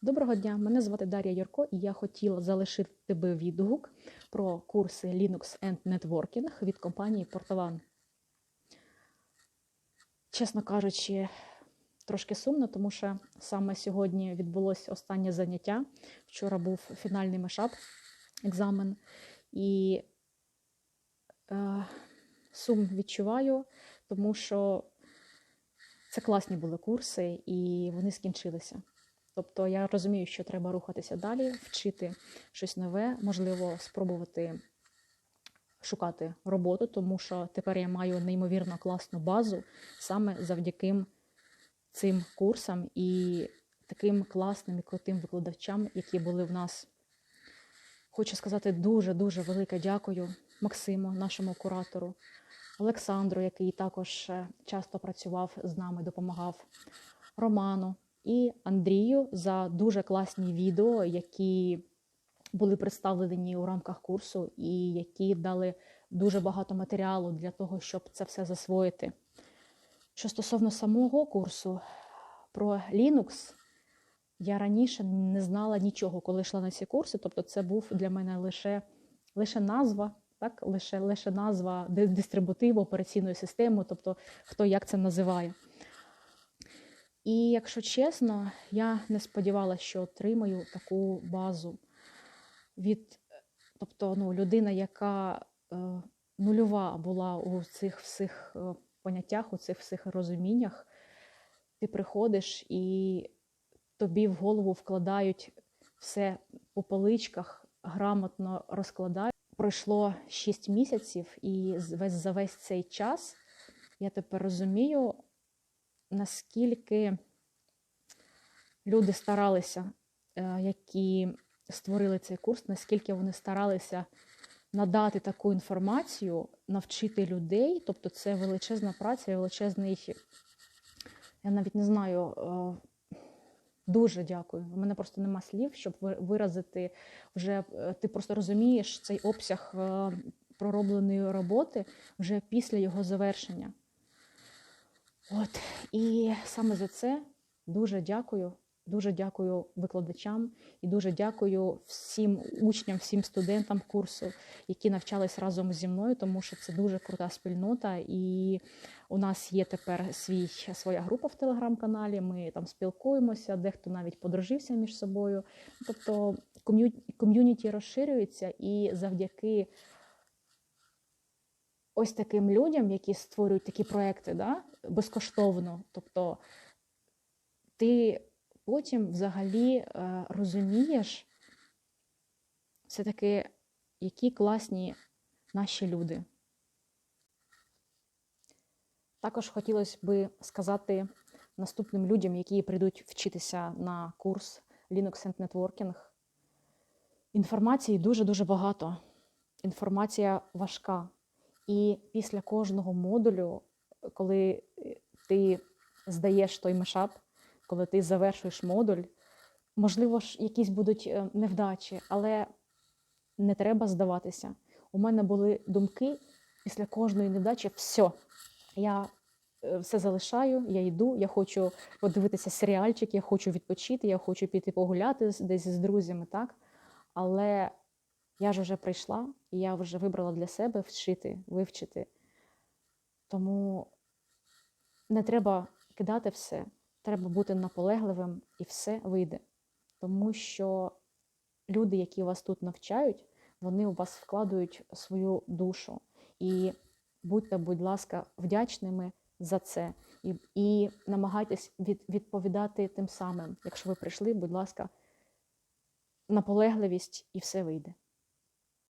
Доброго дня, мене звати Дар'я Юрко, і я хотіла залишити тебе відгук про курси Linux and Networking від компанії Portovan. Чесно кажучи, трошки сумно, тому що саме сьогодні відбулося останнє заняття. Вчора був фінальний мешап, екзамен, і е, сум відчуваю, тому що це класні були курси, і вони скінчилися. Тобто я розумію, що треба рухатися далі, вчити щось нове, можливо, спробувати шукати роботу, тому що тепер я маю неймовірно класну базу саме завдяки цим курсам і таким класним і крутим викладачам, які були в нас. Хочу сказати дуже-дуже велике дякую Максиму, нашому куратору, Олександру, який також е, часто працював з нами, допомагав, Роману і Андрію за дуже класні відео, які були представлені у рамках курсу, і які дали дуже багато матеріалу для того, щоб це все засвоїти. Що стосовно самого курсу про Linux, я раніше не знала нічого, коли йшла на ці курси. Тобто, це був для мене лише, лише назва, так? лише, лише назва ди- дистрибутиву операційної системи, тобто хто як це називає. І якщо чесно, я не сподівалася, що отримаю таку базу від, тобто, ну, людина, яка е, нульова була у цих всіх е, поняттях, у цих всіх розуміннях, ти приходиш і тобі в голову вкладають все по поличках, грамотно розкладають. Пройшло 6 місяців, і за весь цей час я тепер розумію, наскільки люди старалися, е, які створили цей курс, наскільки вони старалися надати таку інформацію, навчити людей. Тобто це величезна праця, і величезний, я навіть не знаю. е, Дуже дякую. У мене просто нема слів, щоб виразити вже. е, Ти просто розумієш цей обсяг проробленої роботи вже після його завершення. От і саме за це дуже дякую. Дуже дякую викладачам і дуже дякую всім учням, всім студентам курсу, які навчались разом зі мною, тому що це дуже крута спільнота. І у нас є тепер свій своя група в телеграм-каналі. Ми там спілкуємося, дехто навіть подружився між собою. Тобто ком'ю- ком'юніті розширюється, і завдяки ось таким людям, які створюють такі проекти, да, безкоштовно. Тобто ти потім взагалі е, розумієш все-таки, які класні наші люди. Також хотілося би сказати наступним людям, які прийдуть вчитися на курс Linux and Networking. Інформації дуже-дуже багато. Інформація важка. І після кожного модулю, коли е, ти здаєш той мешап, коли ти завершуєш модуль, можливо ж, якісь будуть е, невдачі, але не треба здаватися. У мене були думки після кожної невдачі: все, я е, все залишаю, я йду, я хочу подивитися серіальчик, я хочу відпочити, я хочу піти погуляти десь з друзями, так? Але я ж вже прийшла, і я вже вибрала для себе вчити, вивчити. Тому не треба кидати все, треба бути наполегливим, і все вийде. Тому що люди, які вас тут навчають, вони у вас вкладають свою душу. І будьте, будь ласка, вдячними за це. І, і намагайтесь від, відповідати тим самим. Якщо ви прийшли, будь ласка, наполегливість і все вийде.